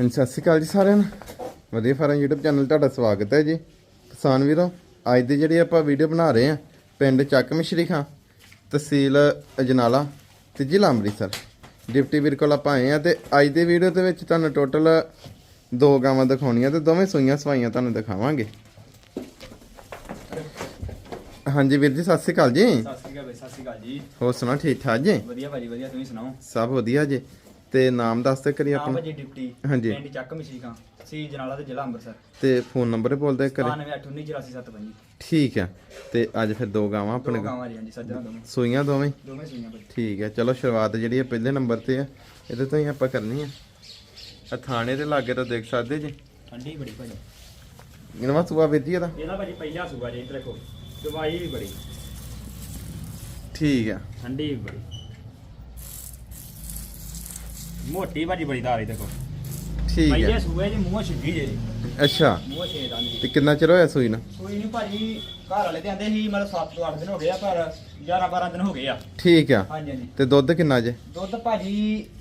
ਹਾਂਜੀ ਸਤਿ ਸ਼੍ਰੀ ਅਕਾਲ ਜੀ ਸਾਰਿਆਂ ਨੂੰ। ਵਧੀਆ ਫਾਰਮ YouTube ਚੈਨਲ ਤੁਹਾਡਾ ਸਵਾਗਤ ਹੈ ਜੀ। ਕਿਸਾਨ ਵੀਰੋ ਅੱਜ ਦੀ ਜਿਹੜੀ ਆਪਾਂ ਵੀਡੀਓ ਬਣਾ ਰਹੇ ਹਾਂ ਪਿੰਡ ਚੱਕ ਮਿਸ਼ਰੀ ਖਾਂ ਤਹਿਸੀਲ ਅਜਨਾਲਾ ਤੇ ਜ਼ਿਲ੍ਹਾ ਅੰਮ੍ਰਿਤਸਰ। ਡਿਪਟੀ ਵੀਰ ਕੋਲ ਆਪਾਂ ਆਏ ਆ ਤੇ ਅੱਜ ਦੀ ਵੀਡੀਓ ਦੇ ਵਿੱਚ ਤੁਹਾਨੂੰ ਟੋਟਲ ਦੋ ਗਾਵਾਂ ਦਿਖਾਉਣੀਆਂ ਤੇ ਦੋਵੇਂ ਸੂਈਆਂ ਸਵਾਈਆਂ ਤੁਹਾਨੂੰ ਦਿਖਾਵਾਂਗੇ। ਹਾਂਜੀ ਵੀਰ ਜੀ ਸਤਿ ਸ਼੍ਰੀ ਅਕਾਲ ਜੀ। ਸਤਿ ਸ਼੍ਰੀ ਅਕਾਲ ਬਾਈ ਸਤਿ ਸ਼੍ਰੀ ਅਕਾਲ ਜੀ। ਹੋਰ ਸੁਣਾ ਠੀਕ ਠਾਕ ਜੀ? ਵਧੀਆ ਭਾਜੀ ਵਧੀਆ ਤੁਸੀਂ ਸੁਣਾਓ? ਸਭ ਵਧੀਆ ਜੀ। ਤੇ ਨਾਮ ਦੱਸ ਤੇ ਕਰੀ ਆਪਣਾ। ਭਾਜੀ ਡਿਪਟੀ ਹਾਂਜੀ। ਪਿੰਡ ਚੱਕ ਮਸ਼ੀਕਾਂ ਸੀ ਜਨਾਲਾ ਤੇ ਜ਼ਿਲ੍ਹਾ ਅੰਮ੍ਰਿਤਸਰ। ਤੇ ਫੋਨ ਨੰਬਰ ਬੋਲਦੇ ਕਰੇ 98198475 ਠੀਕ ਆ ਤੇ ਅੱਜ ਫਿਰ ਦੋ ਗਾਵਾਂ ਆਪਣੇ ਦੋ ਗਾਵਾਂ ਜੀ ਹਾਂਜੀ ਸੱਜਣਾ ਦੋਵੇਂ। ਸੂਈਆਂ ਦੋਵੇਂ? ਦੋਵੇਂ ਸੂਈਆਂ ਭਾਜੀ। ਠੀਕ ਹੈ ਚਲੋ ਸ਼ੁਰੂਆਤ ਜਿਹੜੀ ਹੈ ਪਹਿਲੇ ਨੰਬਰ ਤੇ ਆ ਇਹਦੇ ਤੋਂ ਹੀ ਆਪਾਂ ਕਰਨੀ ਆ ਆ ਥਾਣੇ ਦੇ ਲਾਗੇ ਤਾਂ ਦੇਖ ਸਕਦੇ ਜੀ। ਠੰਡੀ ਬੜੀ ਭਾਜੀ। ਇਹਨਵਾ ਸੂਆ ਜੀ ਇਹਦਾ? ਇਹਦਾ ਭਾਜੀ ਪਹਿਲਾ ਸੂਆ ਜੀ ਇੱਧਰ ਦੇਖੋ ਦਵਾਈ ਵੀ ਬੜੀ। ਠੀਕ ਆ ਠੰਡੀ ਵੀ ਬੜੀ। ਮੋਟੀ ਭਾਜੀ ਬੜੀ ਧਾਰੀ ਦੇਖੋ। ਠੀਕ ਪਹਿਲੇ ਹੈ। ਸੂਏ ਜੀ ਮੂੰਹ ਛਿੱਗੀ ਜੇ। ਅੱਛਾ। ਮੂੰਹ ਛੇਦ ਆਂਦੀ ਤੇ ਕਿੰਨਾ ਚਿਰ ਹੋਇਆ ਸੂਈ ਨੂੰ? ਕੋਈ ਨਹੀਂ ਭਾਜੀ ਘਰ ਵਾਲੇ ਤੇ ਆਂਦੇ ਸੀ ਮਤਲਬ 7 ਤੋਂ 8 ਦਿਨ ਹੋ ਗਏ ਆ ਪਰ 11 12 ਦਿਨ ਹੋ ਗਏ ਆ। ਠੀਕ ਆ। ਹਾਂਜੀ ਹਾਂਜੀ। ਤੇ ਦੁੱਧ ਕਿੰਨਾ ਜੇ? ਦੁੱਧ ਭਾਜੀ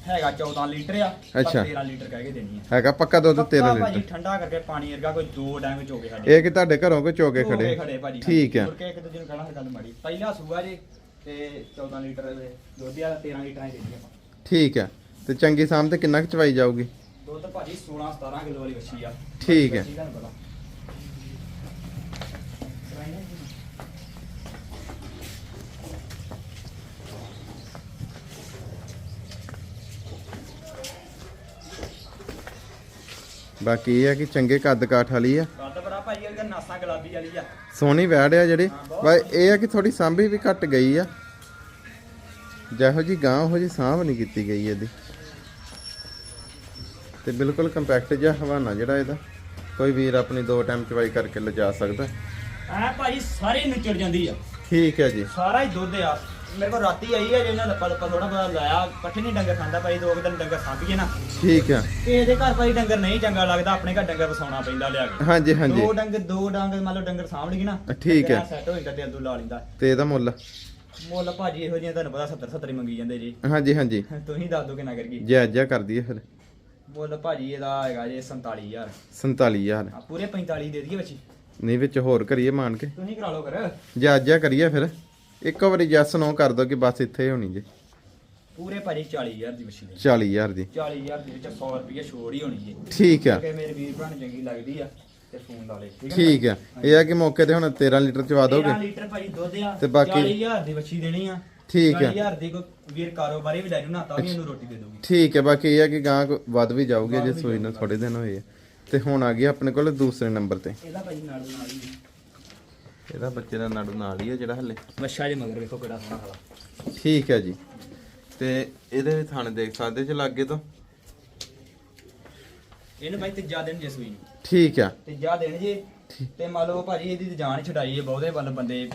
ਹੈਗਾ 14 ਲੀਟਰ ਆ ਪਰ ਅੱਛਾ। 13 ਲੀਟਰ ਕਹਿ ਕੇ ਦੇਣੀ ਆ। ਹੈਗਾ ਪੱਕਾ ਦੁੱਧ 13 ਪੱਕਾ ਭਾਜੀ ਲੀਟਰ? ਠੰਡਾ ਕਰਕੇ ਪਾਣੀ ਵਰਗਾ ਕੋਈ ਦੋ ਡੰਗ ਚੋਕੇ ਸਾਡੇ। ਇਹ ਕਿ ਤੁਹਾਡੇ ਘਰੋਂ ਕੋ ਚੋਕੇ ਚੋਕੇ ਖੜੇ? ਖੜੇ ਭਾਜੀ ਠੀਕ ਆ। ਮੁੜ ਕੇ ਇੱਕ ਦੂਜੇ ਨੂੰ ਕਹਿਣਾ ਗੱਲ ਮਾੜੀ। ਪਹਿਲਾ ਸੂਆ ਜੀ ਤੇ 14 ਲੀਟਰ ਦੇ ਦੁੱਧ ਆ 13 ਲੀਟਰਾਂ ਦੀ ਦੇਣੀ ਆਪਾਂ। ਠੀਕ ਆ। ਤੇ ਚੰਗੀ ਸਾਮ ਤੇ ਕਿੰਨਾ ਕੁ ਚਵਾਈ ਜਾਊਗੀ? ਦੁੱਧ ਭਾਜੀ 16 17 ਕਿਲੋ ਵਾਲੀ ਵੱਛੀ ਆ। ਠੀਕ ਹੈ। ਵੱਛੀ ਤੁਹਾਨੂੰ ਪਤਾ। ਬਾਕੀ ਇਹ ਆ ਕਿ ਚੰਗੇ ਕੱਦ ਕਾਠ ਵਾਲੀ ਆ। ਕੱਦ ਬੜਾ ਭਾਜੀ ਇਹਦਾ ਨਾਸਾਂ ਗੁਲਾਬੀ ਵਾਲੀ ਆ। ਸੋਹਣੀ ਵੈੜ ਆ ਜਿਹੜੀ। ਬਾਈ ਇਹ ਆ ਕਿ ਥੋੜੀ ਸਾਂਭੀ ਵੀ ਘਟ ਗਈ ਆ। ਜਿਹੋ ਜੀ ਗਾਂ ਉਹ ਜੀ ਸਾਂਭ ਨਹੀਂ ਕੀਤੀ ਗਈ ਇਹਦੀ। ਤੇ ਬਿਲਕੁਲ ਕੰਪੈਕਟ ਜਿਹਾ ਹਵਾਨਾ ਜਿਹੜਾ ਇਹਦਾ। ਕੋਈ ਵੀਰ ਆਪਣੀ ਦੋ ਟਾਈਮ ਚਵਾਈ ਕਰਕੇ ਲਿਜਾ ਸਕਦਾ। ਐ ਭਾਜੀ ਸਾਰੇ ਨਿਚੜ ਜਾਂਦੀ ਆ। ਠੀਕ ਹੈ ਜੀ। ਸਾਰਾ ਹੀ ਦੁੱਧ ਆ। ਮੇਰੇ ਕੋਲ ਰਾਤੀ ਆਈ ਆ ਜਿਹਨਾਂ ਲੱਪਾ ਲੱਪਾ ਥੋੜਾ ਬੜਾ ਲਾਇਆ ਇਕੱਠੇ ਨਹੀਂ ਡੰਗਰ ਖਾਂਦਾ ਭਾਈ ਦੋ ਕੁ ਦਿਨ ਡੰਗਰ ਸਾਂਭੀਏ ਨਾ। ਠੀਕ ਆ। ਕਿਸੇ ਦੇ ਘਰ ਭਾਈ ਡੰਗਰ ਨਹੀਂ ਚੰਗਾ ਲੱਗਦਾ ਆਪਣੇ ਘਰ ਡੰਗਰ ਵਸਾਉਣਾ ਪੈਂਦਾ ਲਿਆ ਕੇ। ਹਾਂਜੀ ਹਾਂਜੀ। ਦੋ ਡੰਗਰ ਦੋ ਡੰਗਰ ਮੰਨ ਲਓ ਡੰਗਰ ਸਾਂਭ ਲਈਏ ਨਾ ਠੀਕ ਹੈ। ਸੈੱਟ ਹੋ ਜਾਂਦਾ ਦਿਲ ਦੂ ਲਾ ਲੈਂਦਾ। ਤੇ ਇਹਦਾ ਮੁੱਲ? ਮੁੱਲ ਭਾਜੀ ਇਹੋ ਜਿਹੀਆਂ ਤੁਹਾਨੂੰ ਪਤਾ 70 70 ਹੀ ਮੰਗੀ ਜਾਂਦੇ ਜੀ। ਹਾਂਜੀ ਹਾਂਜੀ। ਤੁਸੀਂ ਦੱਸ ਦਿਓ ਕਿੰਨਾ ਕਰ ਗਈ। ਜਾਇਜ਼ ਜਿਹਾ ਕਰ ਦਈਏ ਫਿਰ। ਮੁੱਲ ਭਾਜੀ ਇਹਦਾ ਹੈਗਾ ਜੀ 47000 47000 ਆ ਪੂਰੇ 45 ਦੇ ਦਈਏ ਬੱਚੀ। ਨਹੀਂ ਵਿੱਚ ਹੋਰ ਕਰੀਏ ਮਾਨ ਕੇ ਤੁਸੀਂ ਕਰਾ ਲਓ ਕਰ ਜਿਹਾ ਕਰੀਏ ਫਿਰ। ਇੱਕ ਵਾਰੀ ਜੈਸ ਨੋ ਕਰ ਦੋ ਕਿ ਬਸ ਇੱਥੇ ਹੀ ਹੋਣੀ ਜੀ। ਪੂਰੇ ਭਾਜੀ 40000 ਦੀ ਲਈ 40000 ਦੀ। 40000 ਦੇ ਵਿੱਚ 100 ਰੁਪਏ ਛੋੜ ਹੀ ਹੋਣੀ ਜੀ। ਠੀਕ ਆ। ਕਿ ਮੇਰੇ ਵੀਰ ਭਰਾ ਨੂੰ ਚੰਗੀ ਲੱਗਦੀ ਆ ਤੇ ਫੋਨ ਲਾ ਠੀਕ ਆ। ਇਹ ਆ ਕਿ ਮੌਕੇ ਤੇ ਹੁਣ 13 ਲੀਟਰ ਚਵਾ ਦੋਗੇ? 13 ਲੀਟਰ ਭਾਜੀ ਦੁੱਧ ਆ ਤੇ ਬਾਕੀ- 40000 ਦੀ ਬੱਚੀ ਦੇਣੀ ਆ। ਠੀਕ ਆ 40000 ਦੀ ਵੀਰ ਕਾਰੋਬਾਰੀ ਵੀ ਲੈ ਜੂ ਨਾ ਤਾਂ ਵੀ ਇਹਨੂੰ ਰੋਟੀ ਦੇ ਦੋਗੀ ਠੀਕ ਹੈ ਬਾਕੀ ਇਹ ਆ ਕਿ ਗਾਂ ਕੋ- ਵੱਧ ਵੀ ਜਾਊਗੀ ਜੇ ਸੂਈ ਨੂੰ ਥੋੜੇ ਦਿਨ ਹੋਏ। ਤੇ ਹੁਣ ਆ ਗਈ ਆਪਣੇ ਕੋਲ ਦੂਸਰੇ ਨੰਬਰ ਤੇ। ਇਹਦਾ ਭਾਜੀ ਨਾਲ ਨਾਲ ਹੀ ਇਹਦਾ ਬੱਚੇ ਦਾ ਨਾੜੂ ਨਾਲ ਹੀ ਆ ਜਿਹੜਾ ਹੱਲੇ। ਮੱਛਾ ਜੇ ਮਗਰ ਵੇਖੋ ਕਿਹੜਾ ਸੋਹਣਾ ਹਾਲਾ ਠੀਕ ਹੈ ਜੀ। ਤੇ ਇਹਦੇ ਵੀ ਥਣ ਦੇਖ ਸਕਦੇ ਜੇ ਲਾਗੇ ਤੋਂ। ਇਹਨੂੰ ਭਾਈ ਤੀਜਾ ਦਿਨ ਜੇ ਸੂਈ ਨੂੰ। ਠੀਕ ਆ। ਤੀਜਾ ਦਿਨ ਜੇ ਤੇ ਮੰਨ ਲਓ ਭਾਜੀ ਇਹਦੀ ਜਾਨ ਹੀ ਛਡਾਈ ਹੈ ਬਹੁਤੇ ਵੱਲ ਬੰਦੇ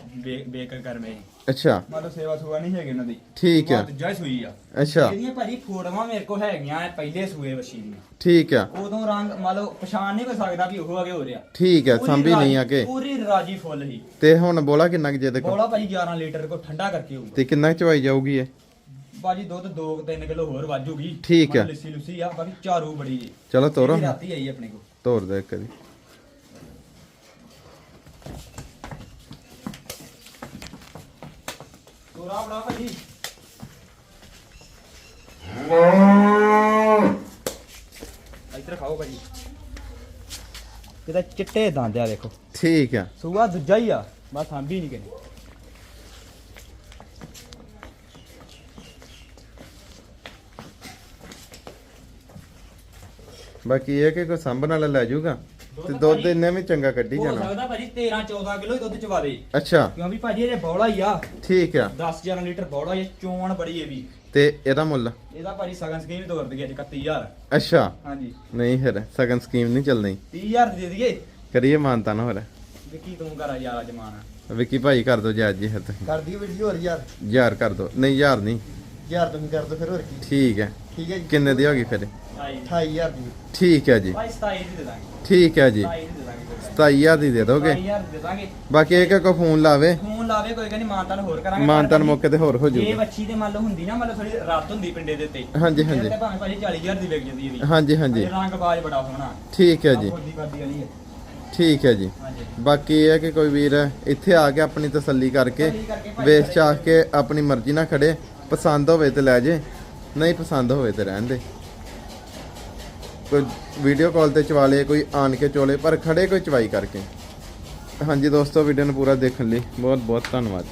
ਬੇਕ ਕਰਮੇ। ਅੱਛਾ। ਮੰਨ ਲਓ ਸੇਵਾ ਸੁਆ ਨਹੀਂ ਹੈਗੀ ਉਹਨਾਂ ਦੀ। ਠੀਕ ਹੀ ਸੂਈ ਆ। ਅੱਛਾ। ਇਹਦੀਆਂ ਭਾਜੀ ਫੋਟੋਆਂ ਮੇਰੇ ਕੋਲ ਹੈਗੀਆਂ ਪਹਿਲੇ ਸੂਏ ਵਸ਼ੀ ਦੀਆਂ। ਠੀਕ ਆ। ਉਦੋਂ ਰੰਗ ਮੰਨ ਲਓ ਪਛਾਣ ਨਹੀਂ ਕਰ ਸਕਦਾ ਵੀ ਉਹ ਅਗੇ ਹੋ ਰਿਹਾ। ਠੀਕ ਪੂਰੀ ਸੰਭੀ ਨਹੀਂ ਕੇ। ਪੂਰੀ ਰਾਜੀ ਫੁੱਲ ਹੀ। ਤੇ ਹੁਣ ਬੋਲਾ ਕਿੰਨਾ ਕੁ ਜੇ ਦੇਖੋ। ਬੋਲਾ ਭਾਜੀ 11 ਲੀਟਰ ਕੋ ਠੰਡਾ ਕਰਕੇ ਹੋਊਗਾ। ਤੇ ਕਿੰਨਾ ਚਵਾਈ ਜਾਊਗੀ ਇਹ? ਭਾਜੀ ਦੁੱਧ 2-3 ਕਿਲੋ ਹੋਰ ਵਾਜੂਗੀ ਠੀਕ ਆ। ਲੱਸੀ ਲੁੱਸੀ ਆ ਬਾਕੀ ਚਾਰੂ ਬੜੀ ਜੀ। ਚਲੋ ਤੋਰੋ। ਰਾਤੀ ਆਈ ਆਪਣੇ ਕੋ। ਤੋਰ ਦੇ ਕਰੀ ਤੋਰਾ ਬੜਾ ਭਾਜੀ। ਇੱਧਰ ਖਾਓ ਭਾਜੀ। ਕਿਤੇ ਚਿੱਟੇ ਦੰਦ ਆ ਦੇਖੋ। ਠੀਕ ਆ। ਸੂਆ ਦੂਜਾ ਹੀ ਆ ਬਸ ਸਾਂਭੀ ਨਹੀਂ ਕਰੀ ਬਾਕੀ ਇਹ ਕਿ ਕੋਈ ਸੰਭ ਨਾਲ ਲੈ ਜਾਊਗਾ? ਤੇ ਦੁੱਧ ਇੰਨੇ ਵੀ ਚੰਗਾ ਕੱਢੀ ਹੋ ਜਾਣਾ। ਸਕਦਾ ਭਾਜੀ 13 14 ਕਿਲੋ ਹੀ ਦੁੱਧ ਚਵਾ ਦੇ। ਅੱਛਾ। ਕਿਉਂਕਿ ਭਾਜੀ ਇਹ ਬੌਲਾ ਹੀ ਆ। ਠੀਕ ਆ। 10 11 ਲੀਟਰ ਬੌਲਾ ਇਹ ਚੋਣ ਬੜੀ ਇਹ ਵੀ। ਤੇ ਇਹਦਾ ਮੁੱਲ? ਇਹਦਾ ਭਾਜੀ ਸਗਨ ਸਕੀਮ ਹੀ ਤੋਰ ਦਈਏ ਅੱਜ 31000 ਅੱਛਾ। ਹਾਂਜੀ। ਨਹੀਂ ਫਿਰ ਸਗਨ ਸਕੀਮ ਨਹੀਂ ਚੱਲਣੀ। 30000 ਦੇ ਦਈਏ। ਕਰੀਏ ਮਾਨਤਾ ਨਾ ਹੋਰ ਵਿੱਕੀ ਤੂੰ ਕਰ ਯਾਰ ਅੱਜ ਮਾਨ ਵਿੱਕੀ ਭਾਈ ਕਰ ਦੋ ਜਾਇਜ਼ ਜੀ ਫਿਰ ਤੁਸੀਂ ਕਰ ਦੀ ਵੀਡੀਓ ਹੋਰ ਯਾਰ ਯਾਰ ਕਰ ਦੋ। ਨਹੀਂ ਯਾਰ ਨਹੀਂ। ਯਾਰ ਤੁਸੀਂ ਕਰ ਦੋ ਫਿਰ ਹੋਰ ਕੀ। ਠੀਕ ਹੈ। ਠੀਕ ਹੈ ਜੀ। ਕਿੰਨੇ ਦੀ ਹੋ ਗਈ ਫਿਰ? 28000 ਦੀ। ਠੀਕ ਹੈ ਜੀ। ਭਾਈ 27 ਦੀ ਦੇ ਦਾਂਗੇ। ਠੀਕ ਹੈ ਜੀ। 27 ਦੀ ਦੇ ਦਾਂਗੇ 27000 ਦੀ ਦੇ ਦੋਗੇ? 27000 ਦੇ ਦਾਂਗੇ। ਬਾਕੀ ਇੱਕ ਕੋ ਫੋਨ ਲਾਵੇ। ਫੋਨ ਲਾਵੇ ਕੋਈ ਕਹਿੰਦੀ ਮਾਨਤਾਨ ਹੋਰ ਕਰਾਂਗੇ। ਮਾਨਤਾਨ ਮੌਕੇ ਤੇ ਹੋਰ ਹੋ ਜੇ ਜਾਊਗਾ। ਬੱਚੀ ਤੇ ਮੰਨ ਲਓ ਹੁੰਦੀ ਨਾ ਮੰਨ ਲਓ ਥੋੜੀ ਰਾਤ ਹੁੰਦੀ ਪਿੰਡੇ ਦੇ ਉੱਤੇ। ਹਾਂਜੀ ਹਾਂਜੀ। ਤੇ ਭਾਵੇਂ ਭਾਜੀ 40000 ਦੀ ਵਿਕ ਜਾਂਦੀ ਇਹਦੀ। ਹਾਂਜੀ ਹਾਂਜੀ। ਰੰਗ ਬਾਜ ਬੜਾ ਸੋਹਣਾ। ਠੀਕ ਹੈ ਜੀ। ਠੀਕ ਹੈ ਜੀ। ਹਾਂਜੀ। ਬਾਕੀ ਇਹ ਹੈ ਕਿ ਕੋਈ ਵੀਰ ਇੱਥੇ ਆ ਕੇ ਆਪਣੀ ਤਸੱਲੀ ਕਰਕੇ ਵੇਚ ਚਾਹ ਕੇ ਆਪਣੀ ਮਰਜ਼ੀ ਨਾਲ ਖੜੇ। ਪਸੰਦ ਹੋਵੇ ਤੇ ਲੈ ਜੇ ਨਹੀਂ ਪਸੰਦ ਹੋਵੇ ਤੇ ਰਹਿਣ ਦੇ। ਕੋਈ ਵੀਡੀਓ ਕਾਲ ਤੇ ਚਵਾ ਲਏ ਕੋਈ ਆਣ ਕੇ ਚੋਲੇ, ਪਰ ਖੜੇ ਕੋਈ ਚਵਾਈ ਕਰਕੇ। ਹਾਂਜੀ ਦੋਸਤੋ ਵੀਡੀਓ ਨੂੰ ਪੂਰਾ ਦੇਖਣ ਲਈ ਬਹੁਤ ਬਹੁਤ ਧੰਨਵਾਦ।